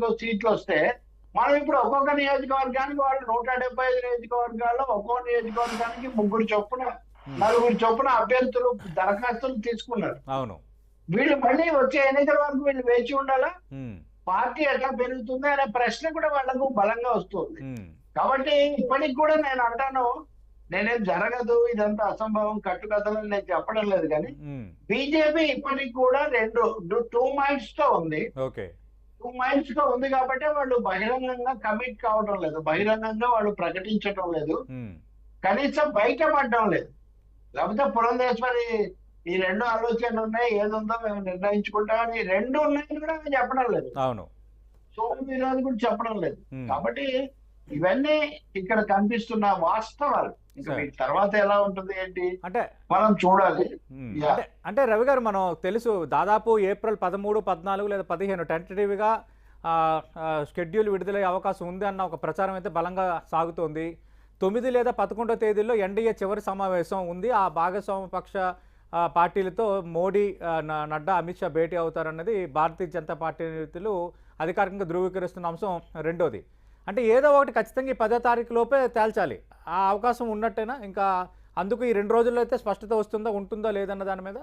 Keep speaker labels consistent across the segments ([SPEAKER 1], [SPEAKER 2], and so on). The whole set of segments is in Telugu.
[SPEAKER 1] ఐదో సీట్లు వస్తే మనం ఇప్పుడు ఒక్కొక్క నియోజకవర్గానికి వాళ్ళు నూట డెబ్బై ఐదు నియోజకవర్గాల్లో ఒక్కో నియోజకవర్గానికి ముగ్గురు చొప్పున నలుగురు చొప్పున అభ్యర్థులు దరఖాస్తులు తీసుకున్నారు.
[SPEAKER 2] అవును.
[SPEAKER 1] వీళ్ళు మళ్ళీ వచ్చే ఎన్నికల వరకు వీళ్ళు వేచి ఉండాలా? పార్టీ ఎట్లా పెరుగుతుంది అనే ప్రశ్న కూడా వాళ్ళకు బలంగా వస్తుంది. కాబట్టి ఇప్పటికి కూడా నేను అంటాను నేనేం జరగదు ఇదంతా అసంభవం కట్టుకథలు నేను చెప్పడం లేదు కానీ బీజేపీ ఇప్పటికి కూడా రెండు టూ మైండ్స్తో ఉంది.
[SPEAKER 2] ఓకే.
[SPEAKER 1] టూ మైండ్స్తో ఉంది కాబట్టి వాళ్ళు బహిరంగంగా కమిట్ కావడం లేదు. బహిరంగంగా వాళ్ళు ప్రకటించడం లేదు. కనీసం బయటపడడం లేదు. లేకపోతే పురంధేశ్వరి ఈ రెండు ఆలోచనలు ఉన్నాయి. ఏదుందో మేము నిర్ణయించుకుంటామని రెండు ఉన్నాయని కూడా చెప్పడం లేదు.
[SPEAKER 2] అవును.
[SPEAKER 1] సోము కూడా చెప్పడం లేదు. కాబట్టి ఇవన్నీ ఇక్కడ కనిపిస్తున్న వాస్తవాలు. తర్వాత ఎలా ఉంటుంది ఏంటి?
[SPEAKER 2] అంటే
[SPEAKER 1] మనం చూడాలి.
[SPEAKER 2] అంటే రవి గారు మనం తెలుసు దాదాపు ఏప్రిల్ పదమూడు పద్నాలుగు లేదా పదిహేను టెంటేటివ్గా షెడ్యూల్ విడుదలయ్యే అవకాశం ఉంది అన్న ఒక ప్రచారం అయితే బలంగా సాగుతోంది. తొమ్మిది లేదా పదకొండో తేదీలో ఎన్డీఏ చివరి సమావేశం ఉంది. ఆ భాగస్వామ్య పక్ష పార్టీలతో మోడీ నడ్డా అమిత్ షా భేటీ అవుతారన్నది భారతీయ జనతా పార్టీ నేతలు అధికారికంగా ధృవీకరిస్తున్న అంశం రెండోది. అంటే ఏదో ఒకటి ఖచ్చితంగా ఈ పదో తారీఖు లోపే తేల్చాలి. ఆ అవకాశం ఉన్నట్టేనా? ఇంకా అందుకు ఈ రెండు రోజుల్లో అయితే స్పష్టత వస్తుందా ఉంటుందా లేదన్న దాని మీద?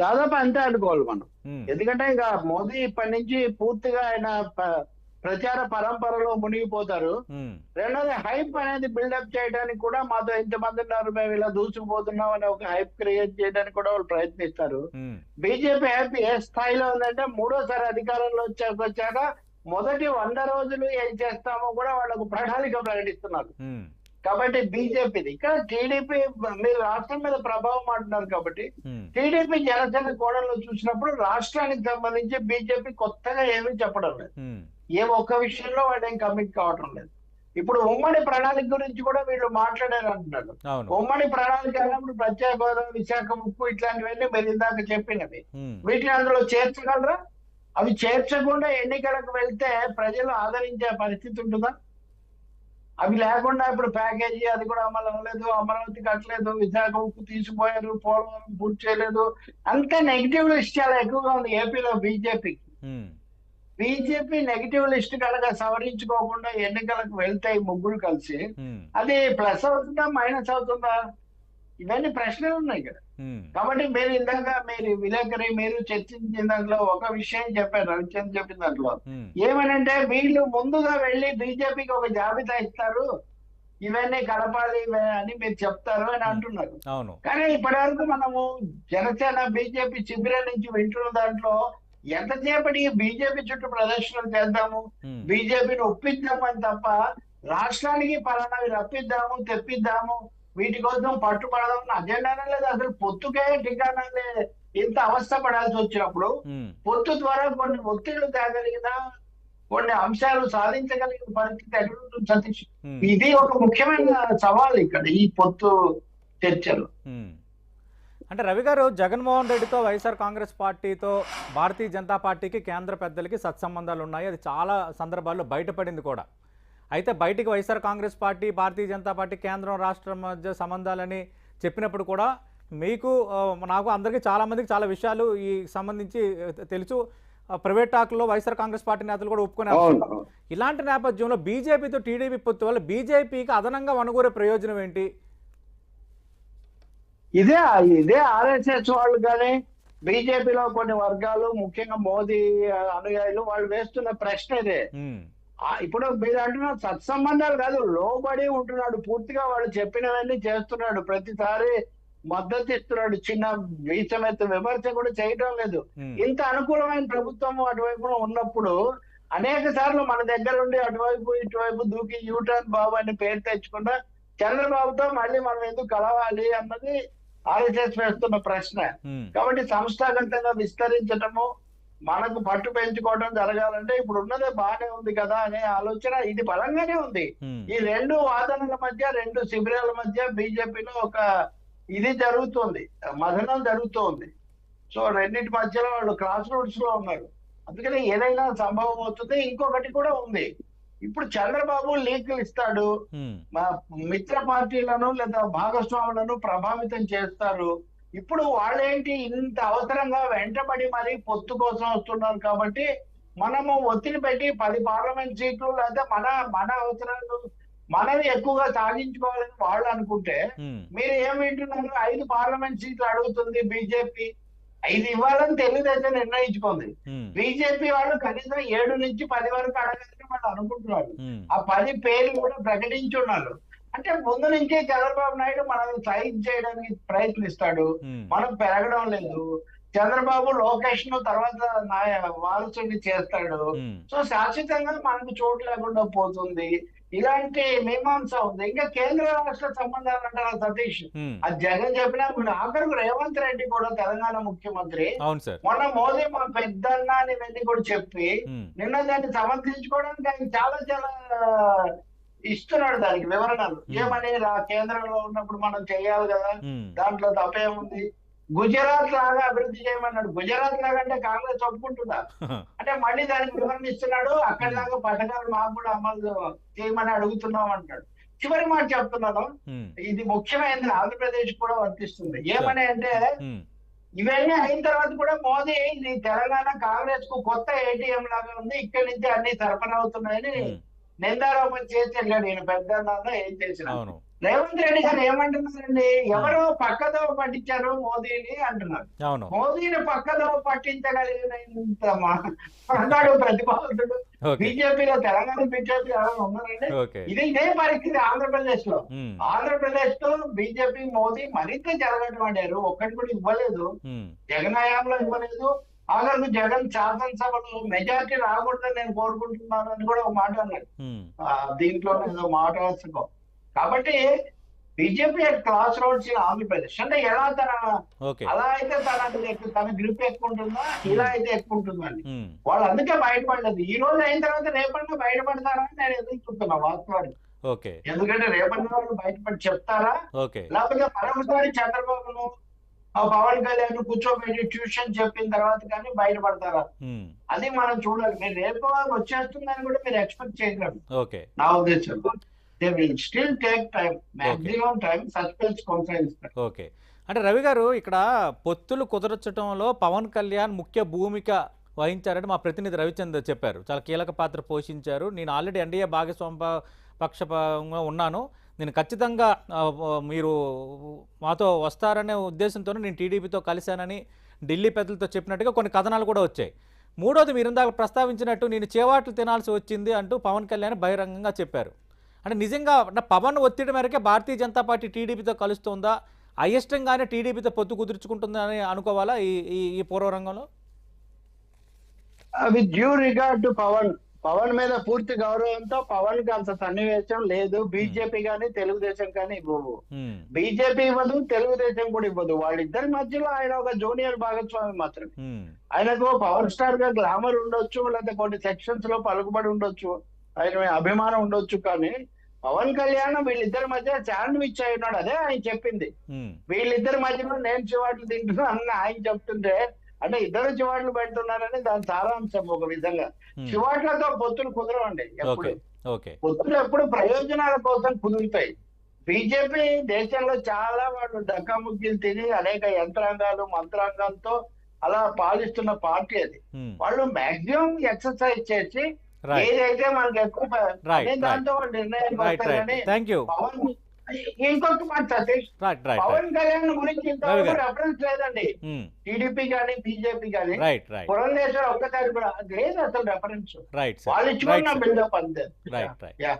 [SPEAKER 1] దాదాపు అంతే అనుకోవాలి మనం ఎందుకంటే ఇక మోదీ ఇప్పటి నుంచి పూర్తిగా ఆయన ప్రచార పరంపరలో మునిగిపోతారు. రెండోది హైప్ అనేది బిల్డప్ చేయడానికి కూడా మాతో ఇంతమంది ఉన్నారు మేము ఇలా దూసుకుపోతున్నాం అనే ఒక హైప్ క్రియేట్ చేయడానికి కూడా వాళ్ళు ప్రయత్నిస్తారు. బీజేపీ హైప్ ఏ స్థాయిలో ఉందంటే మూడోసారి అధికారంలో వచ్చాక మొదటి వంద రోజులు ఏం చేస్తామో కూడా వాళ్ళకు ప్రణాళిక ప్రకటిస్తున్నారు. కాబట్టి బీజేపీది. ఇక్కడ టీడీపీ మీరు రాష్ట్రం మీద ప్రభావం అంటున్నారు కాబట్టి టీడీపీ జనసేన కోణంలో చూసినప్పుడు రాష్ట్రానికి సంబంధించి బీజేపీ కొత్తగా ఏమీ చెప్పడం లేదు. ఏ ఒక్క విషయంలో వాళ్ళు ఏం కమిట్ కావడం లేదు. ఇప్పుడు ఉమ్మడి ప్రణాళిక గురించి కూడా వీళ్ళు మాట్లాడారు అంటున్నారు. ఉమ్మడి ప్రణాళిక అన్నప్పుడు ప్రత్యేక హోదా విశాఖ ముక్కు ఇట్లాంటివన్నీ మీరు ఇందాక చెప్పినవి. వీటిని అందులో చేర్చగలరా? అవి చేర్చకుండా ఎన్నికలకు వెళ్తే ప్రజలు ఆదరించే పరిస్థితి ఉంటుందా? అవి లేకుండా ఇప్పుడు ప్యాకేజీ అది కూడా అమలు అవ్వలేదు అమరావతి కట్టలేదు విశాఖ ఉక్కు తీసిపోయారు పోలవరం పూర్తి చేయలేదు. అంతే నెగిటివ్ లిస్ట్ చాలా ఎక్కువగా ఉంది ఏపీలో బీజేపీకి.
[SPEAKER 2] ఉమ్,
[SPEAKER 1] బీజేపీ నెగిటివ్ లిస్ట్ కనుక సవరించుకోకుండా ఎన్నికలకు వెళ్తాయి ముగ్గురు కలిసి అది ప్లస్ అవుతుందా మైనస్ అవుతుందా? ఇవన్నీ ప్రశ్నలు ఉన్నాయి ఇక్కడ
[SPEAKER 2] ఉమ్,
[SPEAKER 1] కాబట్టి మీరు ఇందాక మీరు విలేకరి మీరు చర్చించిన దాంట్లో ఒక విషయం చెప్పారు రవిచంద్ర చెప్పిన దాంట్లో. ఏమనంటే వీళ్ళు ముందుగా వెళ్ళి బీజేపీకి ఒక జాబితా ఇస్తారు ఇవన్నీ కలపాలి అని మీరు చెప్తారు అని అంటున్నారు. కానీ ఇప్పటివరకు మనము జనసేన బీజేపీ శిబిరం నుంచి వింటున్న దాంట్లో ఎంతసేపటికి బీజేపీ చుట్టూ ప్రదర్శనలు చేద్దాము బీజేపీని ఒప్పిద్దామని తప్ప రాష్ట్రానికి పలానావి రప్పిద్దాము తెప్పిద్దాము వీటి కోసం పట్టుబడదాం అజెండానే లేదు. అసలు పొత్తుకే ఠికానా లేదు ఇంత అవస్థ పడాల్సి వచ్చినప్పుడు పొత్తు ద్వారా కొన్ని ఒత్తిళ్ళు తేగలిగిన కొన్ని అంశాలు సాధించగలిగిన పరిస్థితి ఎక్కడుంటుంది సతీష్. ఇది ఒక ముఖ్యమైన సవాల్ ఇక్కడ ఈ పొత్తు చర్చలు.
[SPEAKER 2] అంటే రవి గారు జగన్మోహన్ రెడ్డితో వైఎస్ఆర్ కాంగ్రెస్ పార్టీతో భారతీయ జనతా పార్టీకి కేంద్ర పెద్దలకి సత్సంబంధాలు ఉన్నాయి. అది చాలా సందర్భాల్లో బయటపడింది కూడా. అయితే బయటికి వైఎస్ఆర్ కాంగ్రెస్ పార్టీ భారతీయ జనతా పార్టీ కేంద్రం రాష్ట్రం మధ్య సంబంధాలని చెప్పినప్పుడు కూడా మీకు నాకు అందరికీ చాలా మందికి చాలా విషయాలు ఈ సంబంధించి తెలుసు. ప్రైవేట్ టాక్లో వైఎస్ఆర్ కాంగ్రెస్ పార్టీ నేతలు కూడా ఒప్పుకున్నారు ఇలాంటి నేపథ్యంలో బీజేపీతో టీడీపీ పొత్తు వల్ల బీజేపీకి అదనంగా వనగూరే ప్రయోజనం ఏంటి?
[SPEAKER 1] ఇదే ఇదే ఆర్ఎస్ఎస్ వాళ్ళు కానీ బీజేపీలో కొన్ని వర్గాలు ముఖ్యంగా మోదీ అనుయాయులు వాళ్ళు వేస్తున్న ప్రశ్న ఇదే. ఇప్పుడు మీరు అంటున్నారు సత్సంబంధాలు కాదు లోబడి ఉంటున్నాడు. పూర్తిగా వాళ్ళు చెప్పినవన్నీ చేస్తున్నాడు. ప్రతిసారి మద్దతు ఇస్తున్నాడు. చిన్న వీసమెత్త విమర్శ కూడా చేయడం లేదు. ఇంత అనుకూలమైన ప్రభుత్వం అటువైపున ఉన్నప్పుడు అనేక సార్లు మన దగ్గర ఉండి అటువైపు ఇటువైపు దూకి యూటర్న్ బాబు అని పేరు తెచ్చుకున్నా చంద్రబాబుతో మళ్ళీ మనం ఎందుకు కలవాలి అన్నది ఆర్ఎస్ఎస్ వేస్తున్న ప్రశ్న. కాబట్టి సంస్థాగతంగా విస్తరించటము మనకు పట్టు పెంచుకోవడం జరగాలంటే ఇప్పుడు ఉన్నదే బాగానే ఉంది కదా అనే ఆలోచన ఇది బలంగానే ఉంది. ఈ రెండు వాదనల మధ్య రెండు శిబిరాల మధ్య బీజేపీలో ఒక ఇది జరుగుతుంది. మదనం జరుగుతోంది. సో రెండింటి మధ్యలో వాళ్ళు క్రాస్ రోడ్స్లో ఉన్నారు. అందుకని ఏదైనా సంభవం అవుతుంది. ఇంకొకటి కూడా ఉంది. ఇప్పుడు చంద్రబాబు లీకులు ఇస్తాడు. మిత్ర పార్టీలను లేదా భాగస్వాములను ప్రభావితం చేస్తారు. ఇప్పుడు వాళ్ళేంటి ఇంత అవసరంగా వెంటబడి మరి పొత్తు కోసం వస్తున్నారు కాబట్టి మనము ఒత్తిడి పెట్టి పది పార్లమెంట్ సీట్లు లేదా మన మన అవసరాలు మనవి ఎక్కువగా సాధించుకోవాలని వాళ్ళు అనుకుంటే మీరు ఏం వింటున్నారు ఐదు పార్లమెంట్ సీట్లు అడుగుతుంది బీజేపీ. ఐదు ఇవ్వాలని తెలుగుదేశం నిర్ణయించుకుంది.
[SPEAKER 2] ఉమ్,
[SPEAKER 1] బీజేపీ వాళ్ళు కనీసం ఏడు నుంచి పది వరకు అడగాలని వాళ్ళు అనుకుంటున్నారు. ఆ పది పేర్లు కూడా ప్రకటించున్నారు అంటే ముందు నుంచే చంద్రబాబు నాయుడు మనల్ని సైన్ చేయడానికి ప్రయత్నిస్తాడు. మనం పెరగడం లేదు. చంద్రబాబు లోకేష్ను తర్వాత వారసుని చేస్తాడు. సో శాశ్వతంగా మనకు చోటు లేకుండా పోతుంది. ఇలాంటి మీమాంస ఉంది. ఇంకా కేంద్ర రాష్ట్ర సంబంధాలు అంటారు సతీష్. అది జగన్ చెప్పినా ఆఖరికి రేవంత్ రెడ్డి కూడా తెలంగాణ ముఖ్యమంత్రి. మొన్న మోదీ మా పెద్దన్న అని ఇవన్నీ కూడా చెప్పి నిన్న దాన్ని సమర్థించుకోవడానికి ఆయన చాలా చాలా ఇస్తున్నాడు దానికి వివరణలు. ఏమని కేంద్రంలో ఉన్నప్పుడు మనం చేయాలి కదా. దాంట్లో తప్పేముంది గుజరాత్ లాగా అభివృద్ధి చేయమన్నాడు. గుజరాత్ లాగా అంటే కాంగ్రెస్ ఒప్పుకుంటుందా? అంటే మళ్ళీ దానికి వివరణ ఇస్తున్నాడు. అక్కడ దాకా పథకాలు మాకు కూడా అమలు చేయమని అడుగుతున్నాం అంటాడు చివరి మాట చెప్తున్నాను. ఇది ముఖ్యమైనది. ఆంధ్రప్రదేశ్ కూడా వర్తిస్తుంది. ఏమని అంటే ఇవన్నీ అయిన తర్వాత కూడా మోదీ ఇది తెలంగాణ కాంగ్రెస్కు కొత్త ఏటీఎం లాగా ఉంది. ఇక్కడి నుంచి అన్ని సరఫరా అవుతున్నాయని నిందారోపణ చేసి ఈయన పెద్ద ఏం చేసిన రేవంత్ రెడ్డి గారు ఏమంటున్నారండి? ఎవరో పక్కదో పట్టించారు మోదీని అంటున్నారు. మోదీని పక్కదో పట్టించగలిగినంత అన్నాడు ప్రతిపాదకుడు. బీజేపీలో తెలంగాణ బీజేపీ ఎవరైనా ఉన్నారండి ఇది ఇదే పరిస్థితి ఆంధ్రప్రదేశ్లో ఆంధ్రప్రదేశ్తో బీజేపీ మోదీ మరింత జరగటమాడారు ఒక్కటి కూడా ఇవ్వలేదు. జగన్ హయాంలో ఇవ్వలేదు. ఆఖరికి జగన్ శాసనసభలో మెజార్టీ రాకూడదని నేను కోరుకుంటున్నాను అని కూడా ఒక మాట అన్నాడు. దీంట్లో ఏదో మాట వస్తుకో కాబట్టి BJP class roads in Andhra Pradesh. అంటే ఎలా తన అలా అయితే తన తన గ్రిప్ ఎక్కువ ఉంటుందా? ఇలా అయితే ఎక్కువ ఉంటుందండి వాళ్ళు అందుకే బయటపడలేదు. ఈ రోజు అయిన తర్వాత రేపన్నా బయటపడతారా అని నేను ఎదురు చూస్తున్నా వాస్తవానికి.
[SPEAKER 2] ఓకే.
[SPEAKER 1] ఎందుకంటే రేపటి వాళ్ళు బయటపడి చెప్తారా? లేకపోతే మరొకసారి చంద్రబాబును పవన్ కళ్యాణ్ కూర్చోబెట్టి ట్యూషన్ చెప్పిన తర్వాత కానీ బయటపడతారా? అది మనం చూడాలి. మీరు రేపు వచ్చేస్తుందని కూడా మీరు ఎక్స్పెక్ట్ చేయగలరు నా ఉద్దేశం they will still take time maximum time suspense కొనసాగిస్తారు.
[SPEAKER 2] ఓకే. అంటే రవి గారు ఇక్కడ పొత్తులు కుదరచడంలో పవన్ కళ్యాణ్ ముఖ్య భూమిక వహించారని మా ప్రతినిధి రవిచంద్ర చెప్పారు. చాలా కీలక పాత్ర పోషించారు. నేను ఆల్రెడీ ఎన్డీఏ భాగస్వామ్య పక్షంగా ఉన్నాను. నేను ఖచ్చితంగా మీరు మాతో వస్తారనే ఉద్దేశంతో నేను టీడీపీతో కలిశానని ఢిల్లీ పెద్దలతో చెప్పినట్టుగా కొన్ని కథనాలు కూడా వచ్చాయి. మూడోది మీరు ఇందాక ప్రస్తావించినట్టు నేను చేవాట్లు తినాల్సి వచ్చింది అంటూ పవన్ కళ్యాణ్ బహిరంగంగా చెప్పారు. అంటే నిజంగా పవన్ ఒత్తిడి మేరకే భారతీయ జనతా పార్టీ టీడీపీతో కలుస్తుందా? అయిష్టంగానే టీడీపీతో పొత్తు కుదుర్చుకుంటుందని అనుకోవాలా ఈ ఈ ఈ పూర్వరంగంలో?
[SPEAKER 1] With due regard to Pawan. Pawan మీద పూర్తి గౌరవంతో పవన్కి అంత సన్నివేశం లేదు. బీజేపీ కానీ తెలుగుదేశం కానీ ఇవ్వవు.
[SPEAKER 2] ఉమ్,
[SPEAKER 1] బీజేపీ ఇవ్వదు తెలుగుదేశం కూడా ఇవ్వదు. వాళ్ళిద్దరి మధ్యలో ఆయన ఒక జూనియర్ భాగస్వామి మాత్రమే.
[SPEAKER 2] ఉమ్,
[SPEAKER 1] ఆయనకు పవర్ స్టార్గా గ్లామర్ ఉండొచ్చు లేకపోతే కొన్ని సెక్షన్స్లో పలుకుబడి ఉండొచ్చు. ఆయన అభిమానం ఉండొచ్చు కానీ పవన్ కళ్యాణ్ వీళ్ళిద్దరి మధ్య శాండ్విచ్ అయి ఉన్నాడు. అదే ఆయన చెప్పింది. వీళ్ళిద్దరి మధ్యలో నేను చివాట్లు తింటున్నా అని ఆయన చెప్తుంటే అంటే ఇద్దరు చివాట్లు పెడుతున్నారని దాని సారాంశం ఒక విధంగా.
[SPEAKER 2] ఉమ్.
[SPEAKER 1] చివాట్లతో పొత్తులు కుదరవండి ఎప్పుడు. పొత్తులు ఎప్పుడు ప్రయోజనాల కోసం కుదురుతాయి. బీజేపీ దేశంలో చాలా వాళ్ళు డక్కాముక్కీలు తిని అనేక యంత్రాంగాలు మంత్రాంగాలతో అలా పాలిస్తున్న పార్టీ అది.
[SPEAKER 2] ఉమ్,
[SPEAKER 1] వాళ్ళు మాక్సిమం ఎక్సర్సైజ్ చేసి ఏదైతే మనకి ఎక్కువ దాంతో వాళ్ళు నిర్ణయానికి
[SPEAKER 2] రైట్
[SPEAKER 1] వస్తారు
[SPEAKER 2] రైట్
[SPEAKER 1] కానీ
[SPEAKER 2] థ్యాంక్ యూ
[SPEAKER 1] పవన్ ఇంకొక మాట సతీష్ పవన్ కళ్యాణ్ గురించి ఇంతవరకు. రెఫరెన్స్ లేదండి. టీడీపీ కానీ బీజేపీ కానీ పురంధేశ్వర్ ఒక్కసారి కూడా లేదు అసలు రెఫరెన్స్
[SPEAKER 2] రైట్
[SPEAKER 1] వాళ్ళు ఇచ్చుకున్న బిల్డప్ అంతే.
[SPEAKER 2] Right right
[SPEAKER 1] Yeah.